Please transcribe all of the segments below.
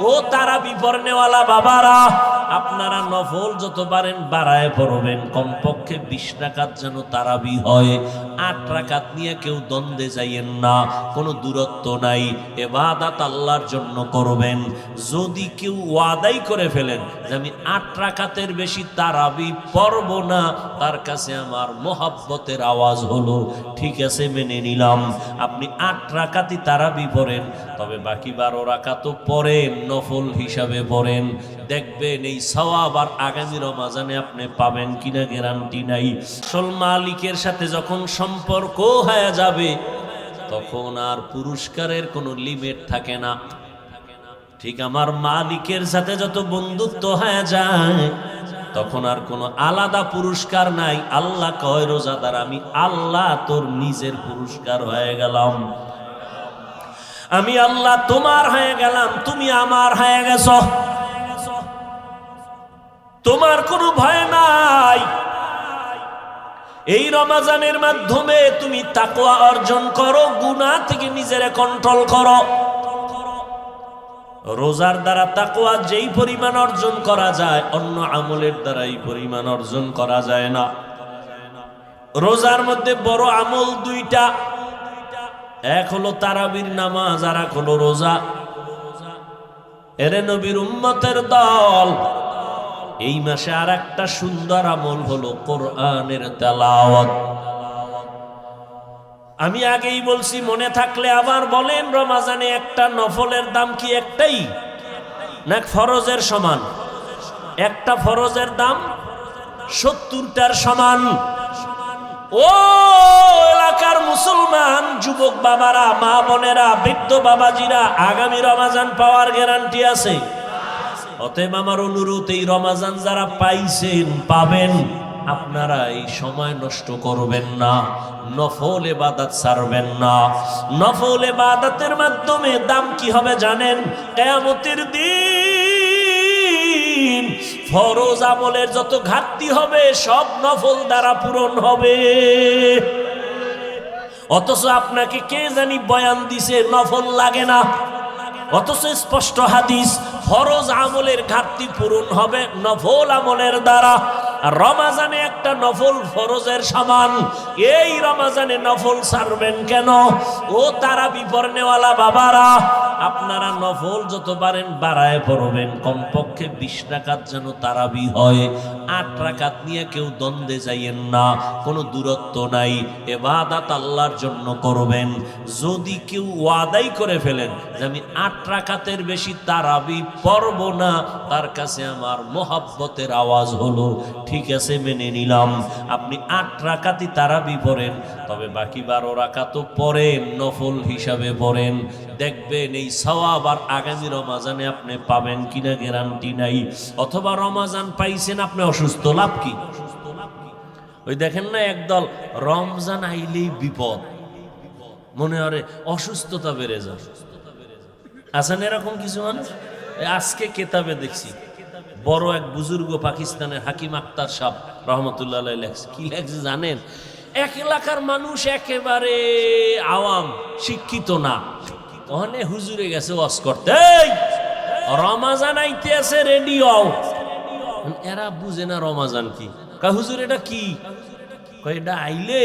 ও তারা বিপরনেওয়ালা বাবারা আপনারা নফল যত পারেন বাড়ায় পড়বেন। কমপক্ষে বিশ রাকাত যেন তারাবি হয়। আট রাকাত নিয়ে কেউ দ্বন্দ্বে যাইয়েন না, কোনো দূরত্ব নাই। এবাদাত আল্লাহর জন্য করবেন। যদি কেউ ওয়াদাই করে ফেলেন যে আমি আট রাকাতের বেশি তারাবি পড়ব না, তার কাছে আমার মোহাব্বতের আওয়াজ হলো, ঠিক আছে, মেনে নিলাম। আপনি আট রাকাতই তারাবি পড়েন, তবে বাকি বারো রাকাতও পড়েন, নফল হিসাবে পড়েন। দেখবেন এই সওয়াব আর আগামী রমাজানে আপনি পাবেন কিনা গ্যারান্টি নাই। আসল মালিকের সাথে যখন সম্পর্ক হয়ে যাবে, তখন আর পুরস্কারের কোনো লিমিট থাকে না। ঠিক আমার মালিকের সাথে যত বন্ধুত্ব হয়ে যায়, তখন আর কোনো আলাদা পুরস্কার নাই। আল্লাহ কয়, রোজাদার, আমি আল্লাহ তোর নিজের পুরস্কার হয়ে গেলাম। আমি আল্লাহ তোমার হয়ে গেলাম, তুমি আমার হয়ে গেছ। তোমার কোনো ভয় নাই। এই রমাজানের মাধ্যমে তুমি তাকওয়া অর্জন করো, গুনাহ থেকে নিজেরে কন্ট্রোল করো। রোজার দ্বারা তাকওয়া যেই পরিমাণ অর্জন করা যায়, অন্য আমলের দ্বারা এই পরিমাণ অর্জন করা যায় না। রোজার মধ্যে বড় আমল দুইটা। এক হলো তারাবির নামাজ, আর এক হলো রোজা। এরে নবীর উম্মতের দল। এই মাসে আর একটা সুন্দর আমল হলো কোরআনের তেলাওয়াত। আমি আগেই বলছি, মনে থাকলে আবার বলেন, রমাজানে একটা নফলের দাম কি একটাই? না ফরজের সমান। একটা ফরজের দাম সত্তরটার সমান। ও এলাকার মুসলমান, যুবক বাবারা, মা বোনেরা, বৃদ্ধ বাবাজিরা, আগামী রমাজান পাওয়ার গ্যারান্টি আছে। অতএব আমার অনুরোধ, এই রমাজান যারা পাইছেন, পাবেন। আপনারা এই সময় নষ্ট করবেন না, নফল এবাদাত ছাড়বেন না। নফল এবাদাতের মাধ্যমে দাম কি হবে জানেন? কেয়ামতের দিন ফরজ আমলের যত ঘাটতি হবে, সব নফল দ্বারা পূরণ হবে। অথচ আপনাকে কে জানি বয়ান দিছে, নফল লাগে না। অথচ স্পষ্ট হাদিস ফরজ আমলের ঘাটতি পূরণ হবে নফল আমলের দ্বারা। রমাজানে একটা নফল ফরজের সমান এই রমাজানে নফল ছাড়বেন কেন? ও তারা বিপরনেওয়ালা বাবারা, আপনারা নফল যত পারেন বাড়ায় পড়বেন। কমপক্ষে বিশ রাকাত যেন তারাবি হয়। আট রাকাত নিয়ে কেউ দ্বন্দ্বে যাইয়েন না, কোনো দূরত্ব নাই। এবাদাত আল্লাহর জন্য করবেন। যদি কেউ ওয়াদাই করে ফেলেন যে আমি আট রাকাতের বেশি তারাবি পড়ব না, তার কাছে আমার মোহাব্বতের আওয়াজ হলো ঠিক আছে, মেনে নিলাম। আপনি আট রাকাতই তারাবি পড়েন, তবে বাকি বারো রাকাতও পড়েন, নফল হিসাবে পড়েন। দেখবেন এই সওয়াব আর আগামী রমাজানে আপনি পাবেন কিনা গ্যারান্টি নাই, অথবা রমাজান পাইছেন আপনি অসুস্থ, লাভ কি? ওই দেখেন না একদল, রমজান আইলেই বিপদ। মনে হয় অসুস্থতা বেড়ে যায়। আছেন এরকম কিছু মানুষ? আজকে কেতাবে দেখছি। বড় এক বুজুর্গ পাকিস্তানের হাকিম আক্তার সাহ রহমতুল্লাহ লেখছে। কি লেখছে জানেন? এক এলাকার মানুষ একেবারে আওয়াম, শিক্ষিত না। ওখানে হুজুরে গেছে ওয়াজ করতে। রমাজান আইতে আছে রেডিও এরা বুঝে না রমাজান কি। কা হুজুর, এটা কি? এটা আইলে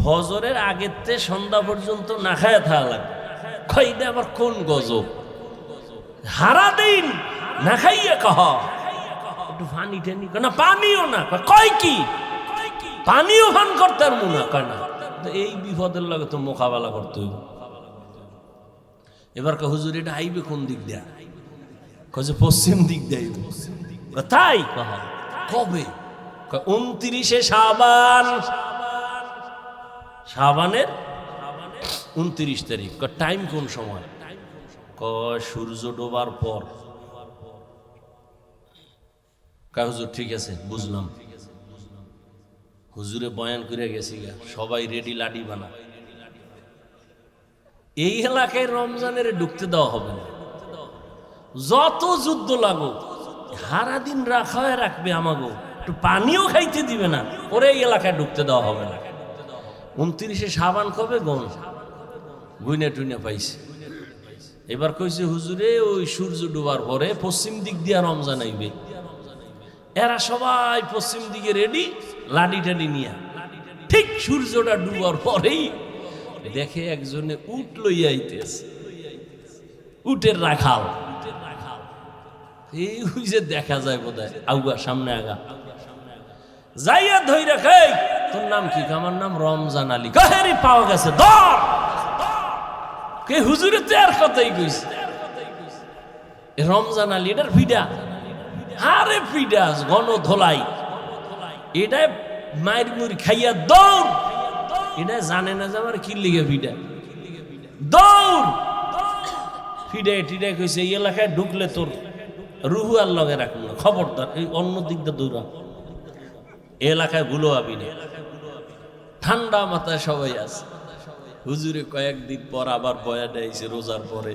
ফজরের আগের তে সন্ধ্যা পর্যন্ত না খায় থাকা আবার কোন গজব? হারা দিন না খাইয়ে কহ। একটু পানি না পানিও না কয়, কি? পানিও পান করতে আর মনে কয় না। এই বিপদের তো মোকাবেলা করতে এবার কা হুজুর এটা আইবে কোন দিক দেয়া? পশ্চিম দিক দেয় তাই? কবে? উনত্রিশে সাবান সাবানের উনত্রিশ তারিখ। টাইম কোন সময়? কয় সূর্য ডোবার পর। কয় হুজুর ঠিক আছে? বুঝলাম। হুজুরে বয়ান করে গেছি গা, সবাই রেডি লাডি বানা। এই এলাকায় রমজানের ঢুকতে দেওয়া হবে না। যত যুদ্ধ লাগুক হারা দিন রাখা রাখবে আমাগো। একটু পানিও খাইতে দিবে না ওরে এই এলাকায় ঢুকতে দেওয়া হবে না। উনত্রিশে সাবান কবে গন গুইনে টুইনে পাইছে। এবার কইছে, হুজুরে, ওই সূর্য ডুবার পরে পশ্চিম দিক দিয়া রমজান আইবে। এরা সবাই পশ্চিম দিকে রেডি লাডি টাডি নিয়া। ঠিক সূর্যটা ডুবার পরেই দেখে একজনে উট লইয়া আইতেছে। উটের রাখাল। এই যে দেখা যায় বোধ হয় আউগা সামনে আগা যাইয়া ধই রেখে তোর নাম কি? আমার নাম রমজান আলী। কাহেরি পাওয়া গেছে? ধর! কে হুজুরে তো আর কথাই কইছে রমজান আলী, এটার ফিডা আরে ফিডাস গণ ধোলাই এটা মায়ের মুড়ি খাইয়া দৌড়। এটা জানে না যে আমার কি লিগে ফিডা দৌড়। ফিডে টিডে কইছে এলাকায় ঢুকলে তোর রুহু আর লগে খবরদার, এই অন্য এলাকায় আবি না। ঠান্ডা মাথায় সবাই আছে। হুজুরে কয়েকদিন পর আবার বয়া দেয়ছে রোজার পরে।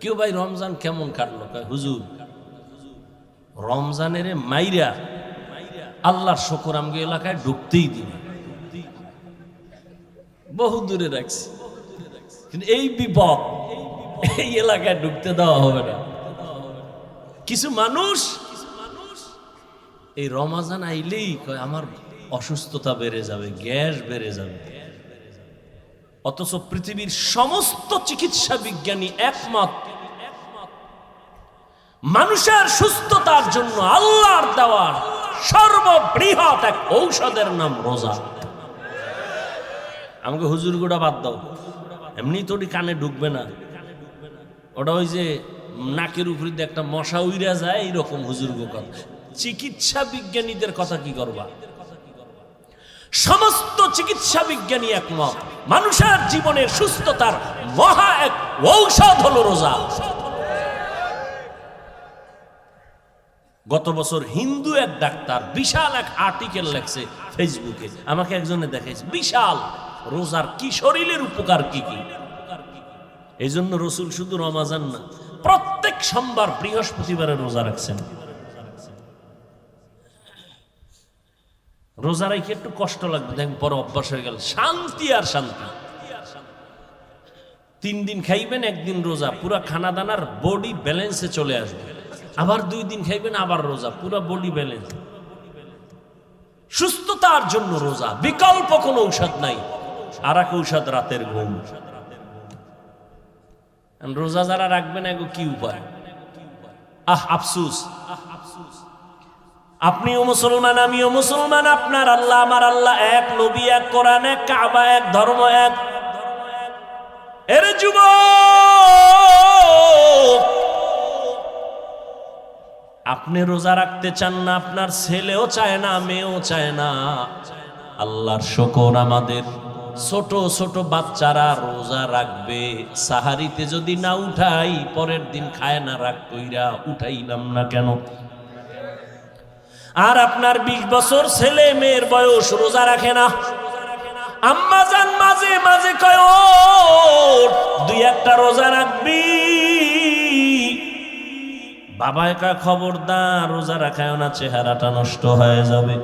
কেউ ভাই রমজান কেমন কাটলো? হুজুর রমজানের মাইরা আল্লাহর শকর এলাকায় ঢুকতেই দিন বহু দূরে রাখছি। কিন্তু এই বিপদ, এই এলাকায় ঢুকতে দেওয়া হবে না। কিছু মানুষ এই রমাজান আইলেই কয়, আমার অসুস্থতা বেড়ে যাবে, গ্যাস বেড়ে যাবে। অথচ পৃথিবীর সমস্ত চিকিৎসা বিজ্ঞানী একমত মানুষের সুস্থতার জন্য আল্লাহর দেওয়ার সর্ববৃহৎ এক ঔষধের নাম রোজা। আমাকে হুজুর গোড়া বাদ দাও। এমনি তো কানে ঢুকবে না। ওটা ওই যে নাকের উপরে একটা মশা উইরা যায়, এইরকম হুজুর কথা। চিকিৎসা বিজ্ঞানীদের কথা কি করবা? সমস্ত চিকিৎসা বিজ্ঞানী একমত। মানুষের জীবনের সুস্থতার মহা এক ঔষধ হলো রোজা। গত বছর হিন্দু এক ডাক্তার বিশাল এক আর্টিকেল লেখছে ফেসবুকে আমাকে একজনে দেখাইছে, বিশাল, রোজার কি শরীরের উপকার কি কি? এই জন্য রসুল শুধু রমাজান না, প্রত্যেক সোমবার বৃহস্পতিবারে রোজা রাখছেন। রোজা রাখে একটু কষ্ট লাগবে, দেখেন পরে অভ্যাস হয়ে গেল, শান্তি আর শান্তি। তিন দিন খাইবেন, একদিন রোজা, পুরা খানা দানার বডি ব্যালেন্সে চলে আসবে। আবার দুই দিন খাইবেন, আবার রোজা, পুরা বডি ব্যালেন্স। সুস্থতার জন্য রোজা, বিকল্প কোনো ঔষধ নাই। আর এক ঔষধ রাতের ঘুম। রোজা যারা রাখবে না কি উপায়? আহ, আফসুস। আপনিও মুসলমান, আমিও মুসলমান, আপনার আল্লাহ, আমার আল্লাহ, এক নবী, এক কোরআন, এক কাবা, এক ধর্ম, এক এর যুব আপনি রোজা রাখতে চান না আপনার ছেলেও চায় না মেয়েও চায় না। আল্লাহর শকর আমাদের। ছোট ছোট বাচ্চারা রোজা রাখবে। সাহারিতে যদি না উঠাই পরের দিন খায় না রাখ কইরা উঠাইলাম না কেন? আর আপনার বিশ বছর ছেলে মেয়ের বয়স রোজা রাখে না। আম্মা যান মাঝে মাঝে কয় "ওঠ, দুই একটা রোজা রাখবি। বাবা একা খবরদার, রোজা রাখায় না, চেহারাটা নষ্ট হয়ে যাবে।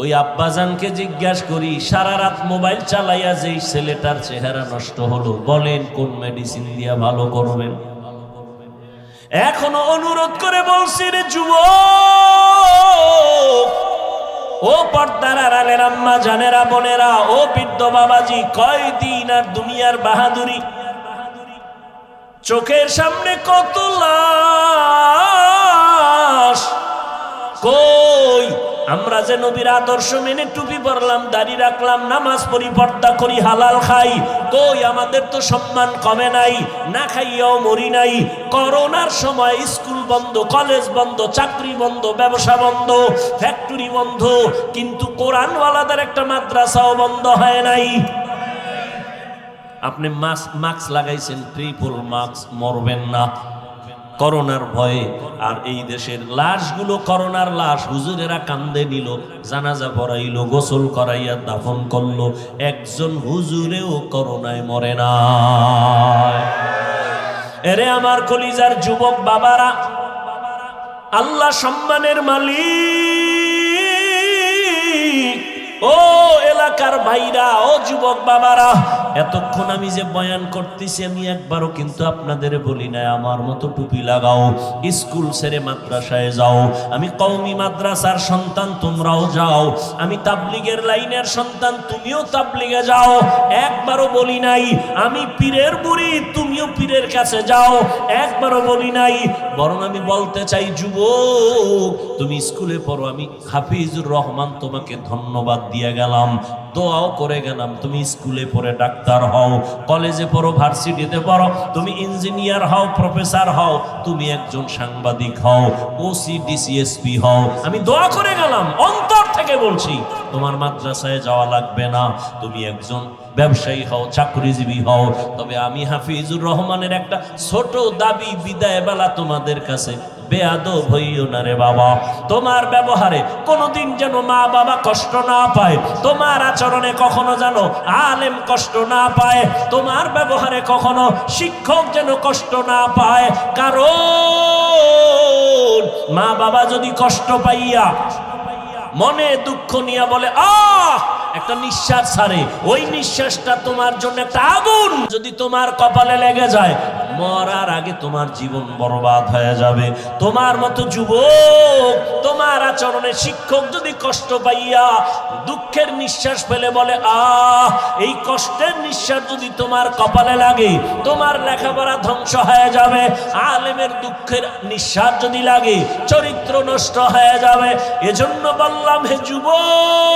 ওই আব্বাজানকে জিজ্ঞাসা করি, সারা রাত মোবাইল চালাইয়া যেই ছেলেটার চেহারা নষ্ট হলো, বলেন কোন মেডিসিন দিয়া ভালো করবেন? এখনও অনুরোধ করে বলছি রে যুব ও পর্দার আড়ালের আম্মা, জানেরা, বোনেরা, ও বৃদ্ধ বাবাজি, কয়দিন আর দুনিয়ার বাহাদুরি চোখের সামনে কত কই? আমরা যে নবীর আদর্শ মেনে টুপি পরলাম, দাড়ি রাখলাম, নামাজ পড়ি পর্দা করি, হালাল খাই, কই আমাদের তো সম্মান কমে নাই, না খাইয়াও মরি নাই। করোনার সময় স্কুল বন্ধ, কলেজ বন্ধ, চাকরি বন্ধ, ব্যবসা বন্ধ ফ্যাক্টরি বন্ধ, কিন্তু কোরআনওয়ালাদের একটা মাদ্রাসাও বন্ধ হয় নাই। আপনি মাস্ক মাস্ক লাগাইছেন ট্রিপল মাস্ক মরবেন না। করোনার ভয়ে আর এই দেশের লাশগুলো করোনার লাশ হুজুরেরা কান্দে নিল, জানাজা পড়াইলো, গোসল করাইয়া দাফন করল, একজন হুজুরেও করোনায় মরে না। এরে আমার কলিজার যুবক বাবারা, আল্লাহ সম্মানের মালিক। ও এলাকার ভাইরা, ও যুবক বাবারা, এতক্ষণ আমি যে বয়ান করতেছি, আমি একবারও কিন্তু আপনাদের বলি না আমার মতো টুপি লাগাও, স্কুল ছেড়ে মাদ্রাসায় যাও, আমি কওমি মাদ্রাসার সন্তান, তোমরাও যাও, আমি তাবলিগের লাইনের সন্তান, তুমিও তাবলিগে যাও, একবারও বলি নাই, আমি পীরের বুড়ি, তুমিও পীরের কাছে যাও, একবারও বলি নাই, বরং আমি বলতে চাই, যুবক, তুমি স্কুলে পড়ো, আমি হাফিজুর রহমান তোমাকে ধন্যবাদ দিয়ে গেলাম, দোয়াও করে গেলাম, তুমি স্কুলে পড়ে ডাক্তার হও, কলেজে পড়ো, ভার্সিটিতে পড়ো, তুমি ইঞ্জিনিয়ার হও, প্রফেসর হও, তুমি একজন সাংবাদিক হও, ওসি, ডিসিএসপি হও। আমি দোয়া করে গেলাম, অন্তর থেকে বলছি, তোমার মাদ্রাসায় যাওয়া লাগবে না, তুমি একজন ব্যবসায়ী হও, চাকরিজীবী হও, তবে আমি হাফিজুর রহমানের একটা ছোট দাবি বিদায় বেলা তোমাদের কাছে বেয়াদব হইও না রে বাবা। তোমার ব্যবহারে কোনোদিন যেন মা বাবা কষ্ট না পায়। তোমার আচরণে কখনো যেন আলেম কষ্ট না পায়। তোমার ব্যবহারে কখনো শিক্ষক যেন কষ্ট না পায়। কারণ মা বাবা যদি কষ্ট পাইয়া মনে দুঃখ নিয়ে বলে, আহ, একটা নিঃশ্বাস ছাড়ে। ওই নিঃশ্বাসটা তোমার জন্য একটা আগুন। যদি তোমার কপালে লেগে যায় মরার আগে তোমার জীবন বরবাদ হয়ে যাবে। তোমার মতো যুবক, তোমার আচরণে শিক্ষক যদি কষ্ট পাইয়া দুঃখের নিঃশ্বাস ফেলে বলে, আহ, এই কষ্টের নিঃশ্বাস যদি তোমার কপালে লাগে, তোমার লেখাপড়া ধ্বংস হয়ে যাবে। আলেমের দুঃখের নিঃশ্বাস যদি লাগে, চরিত্র নষ্ট হয়ে যাবে। এজন্য বললাম, হে যুবক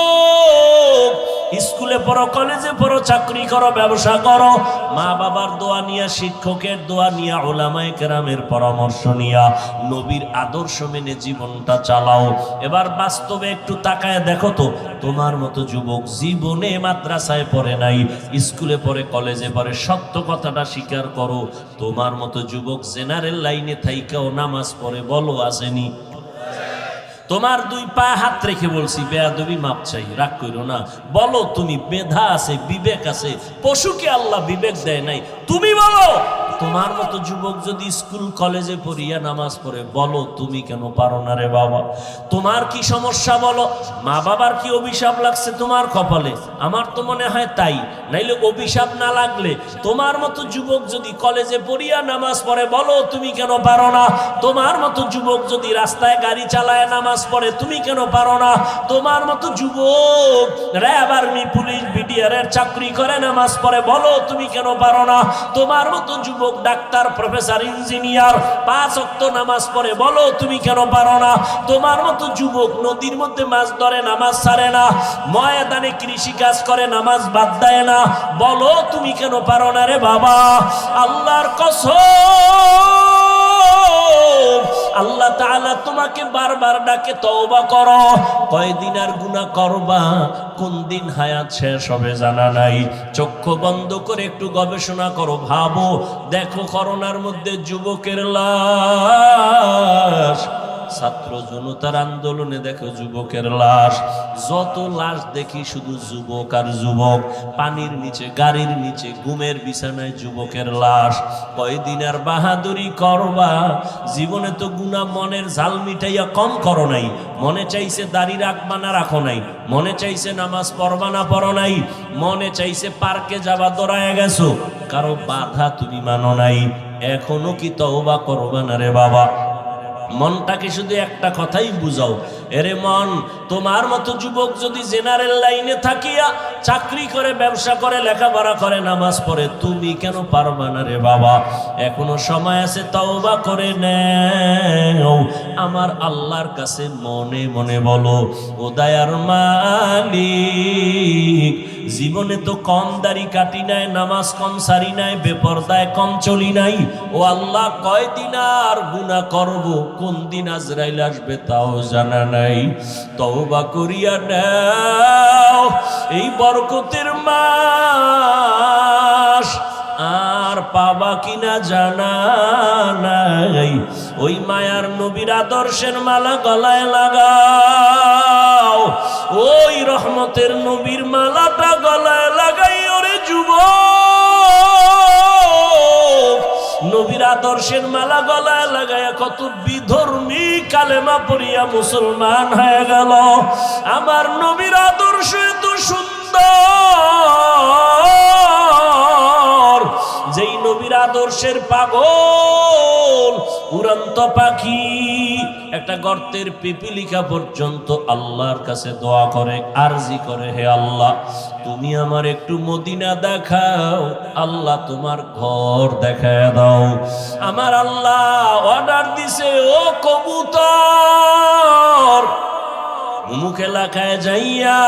স্কুলে পড়ো কলেজে পড়ো চাকরি করো, ব্যবসা করো। মা বাবার দোয়া নিয়া, শিক্ষকের দোয়া নিয়া, ওলামায় কেরামের পরামর্শ নিয়া, নবীর আদর্শ মেনে জীবনটা চালাও। এবার বাস্তবে একটু তাকায় দেখো তো, তোমার মতো যুবক জীবনে মাদ্রাসায় পড়ে নাই, স্কুলে পড়ে, কলেজে পড়ে, সত্য কথাটা স্বীকার করো। তোমার মতো যুবক জেনারেল লাইনে থাইকাও নামাজ পড়ে, বলো আসেনি। তোমার দুই পা হাত রেখে বলছি, বেয়াদবি মাপ চাই, রাগ করো না। বলো তুমি বেধা আছে, বিবেক আছে, পশুকে আল্লাহ বিবেক দেয় নাই তুমি বলো। তোমার মতো যুবক যদি স্কুল, কলেজে পড়িয়া নামাজ পড়ে, বলো তুমি কেন পারো না রে বাবা? তোমার কি সমস্যা বলো? মা বাবার কি অভিশাপ লাগছে তোমার কপালে? আমার তো মনে হয় তাই। নাইলে অভিশাপ না লাগলে তোমার মতো যুবক যদি কলেজে পড়িয়া নামাজ পড়ে, বলো তুমি কেন পারো না? তোমার মতো যুবক যদি রাস্তায় গাড়ি চালায় নামাজ পড়ে, তুমি কেন পারো না? তোমার মতো যুবক র্যাব আর্মি, পুলিশ বিডিআর এর চাকরি করে নামাজ পড়ে, বলো তুমি কেন পারো না? তোমার মতো যুবক, ডাক্তার, প্রফেসর, ইঞ্জিনিয়ার, পাঁচ অক্ত নামাজ পড়ে, বলো তুমি কেন পারো না? তোমার মতো যুবক নদীর মধ্যে মাছ ধরে, নামাজ ছাড়ে না, ময়দানে কৃষি কাজ করে, নামাজ বাদ দেয় না। বলো তুমি কেন পারো না রে বাবা? আল্লাহর কসম। আল্লাহ তাআলা তোমাকে বারবার ডাকে, তওবা করো। কয়দিন আর গুনাহ করবা? কোন দিন হায়াত শেষ হবে জানা নাই। চক্ষু বন্ধ করে একটু গবেষণা করো, ভাবো। দেখো করোনার মধ্যে যুবকের লাশ। ছাত্র জনতার আন্দোলনে দেখো যুবকের লাশ। যত লাশ দেখি শুধু যুবক আর যুবক। পানির নিচে, গাড়ির নিচে, ঘুমের বিছানায় যুবকের লাশ। কয়দিন আর বাহাদুরি করবা? জীবনে তো গুণা মনের ঝাল মিটাইয়া কম করো নাই। মনে চাইছে দাড়ি রাখবা না রাখো নাই। মনে চাইছে নামাজ পড়বা না পড়ো নাই। মনে চাইছে পার্কে যাবা দৌড়ায় গেছো। কারও বাধা তুমি মানো নাই। এখনও কি তওবা করবা না রে বাবা? মনটাকে শুধু একটা কথাই বুঝাও এরে মন, তোমার মতো যুবক যদি জেনারেল লাইনে থাকিয়া চাকরি করে, ব্যবসা করে, লেখাপড়া করে, নামাজ পড়ে, তুমি কেন পারবা না রে বাবা? এখনও সময় আছে, তওবা করে নেও। আমার আল্লাহর কাছে মনে মনে বলো, ও দায়ার মালিক, জীবনে তো কম দাড়ি কাটি নাই, নামাজ কম সারি নাই, বেপরদায় কম চলি নাই। ও আল্লাহ, কয়দিন আর গুণা করব? কোন দিন আজরাইল আসবে তাও জানা নাই। তওবা করিয়া নাও। এই বরকতের মাস আর পাবা কিনা জানা নাই। ওই মায়ার নবীর আদর্শের মালা গলায় লাগাও। ওই রহমতের নবীর মালাটা গলায় নবীর আদর্শের মালা গলায় লাগায় কত বিধর্মী কালেমা পড়িয়া মুসলমান হয়ে গেল। আমার নবীর আদর্শ এত সুন্দর। যেই নবীর আদর্শের পাগল উড়ন্ত পাখি একটা গর্তের পিপিলিকা পর্যন্ত আল্লাহর কাছে দোয়া করে, আরজি করে, হে আল্লাহ, তুমি আমার একটু মদিনা দেখাও, আল্লাহ তোমার ঘর দেখায় দাও। আমার আল্লাহ অর্ডার দিছে, ও কবুতর অমুক এলাকায় যাইয়া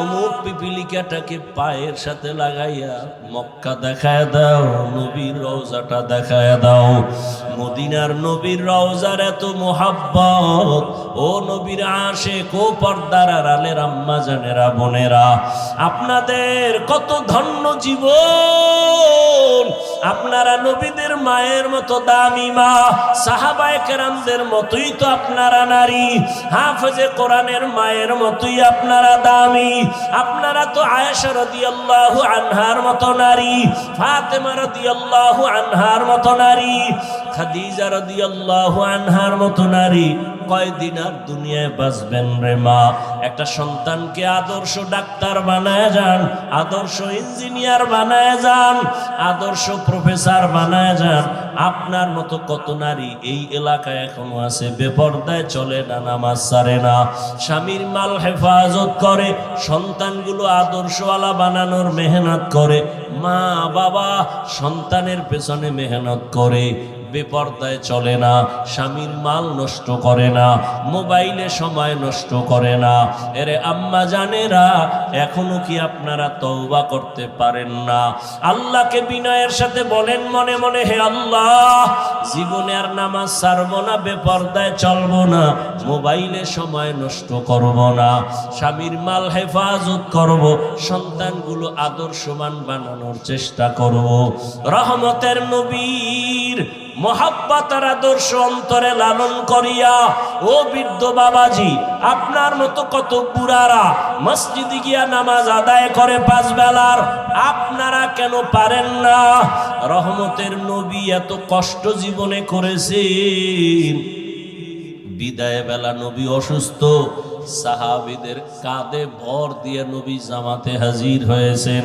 অমুক পিপিলিকাটাকে পায়ের সাথে লাগাইয়া মক্কা দেখায় দাও, নবীর রওজাটা দেখায় দাও। মদিনার নবীর রওজার এত মোহাব্বত, ও নবীর আশে কো পর্দার আড়ালের আম্মা জানেরা, বোনেরা, আপনাদের কত ধন্য জীবন। আপনারা নবীদের মায়ের মতো দামি মা, সাহাবায় কেরামদের মতোই তো আপনারা নারী। হাফজে কোরআনের মায়ের মতোই আপনারা দামি। আপনারা তো আয়েশা রদিয়াল্লাহু আনহার মতো নারী, ফাতেমা রদিয়াল্লাহু আনহার মতো নারী। খাদিজা রাদিয়াল্লাহু আনহার মতো নারী কয়দিন আর দুনিয়ায় বাঁচবেন রে মা? একটা সন্তানকে আদর্শ ডাক্তার বানায় যান, আদর্শ ইঞ্জিনিয়ার বানায় যান, আদর্শ প্রফেসর বানায় যান। আপনার মতো কত নারী এই এলাকায় এখনও আছে? বেপর্দায় চলে না, নামাজ সারে না। স্বামীর মাল হেফাজত করে, সন্তানগুলো আদর্শওয়ালা বানানোর মেহনত করে। মা, বাবা সন্তানের পেছনে মেহনত করে। বেপর্দায় চলে না, স্বামীর মাল নষ্ট করে না, মোবাইলে সময় নষ্ট করে না। এরে আম্মা জানেরা, এখনও কি আপনারা তওবা করতে পারেন না? আল্লাহকে বিনয়ের সাথে বলেন মনে মনে, হে আল্লাহ, জীবনে আর নামাজ ছাড়বো না, বেপর্দায় চলবো না, মোবাইলে সময় নষ্ট করব না। স্বামীর মাল হেফাজত করব, সন্তানগুলো আদর্শবান বানানোর চেষ্টা করব। রহমতের নবীর মহাব্বাতার আদর্শ অন্তরে লালন করিয়া, ও বৃদ্ধ বাবাজি, আপনার মতো কত বুড়ারা মসজিদে গিয়া নামাজ আদায় করে পাঁচ বেলার, আপনারা কেন পারেন না? রহমতের নবী এত কষ্ট জীবনে করেছেন। বিদায় বেলা নবী অসুস্থ সাহাবিদের কাঁধে ভর দিয়ে নবী জামাতে হাজির হয়েছেন।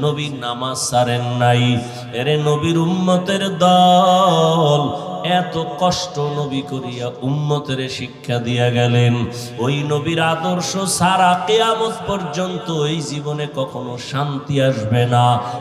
নবী নামাজ সারেন নাই। এরে নবীর উম্মতের দল এত কষ্ট নবী করিয়া উম্মতের শিক্ষা দিয়া গেলেন। ওই নবীর আদর্শ সারা কেয়ামত পর্যন্ত এই জীবনে কখনো শান্তি আসবে না।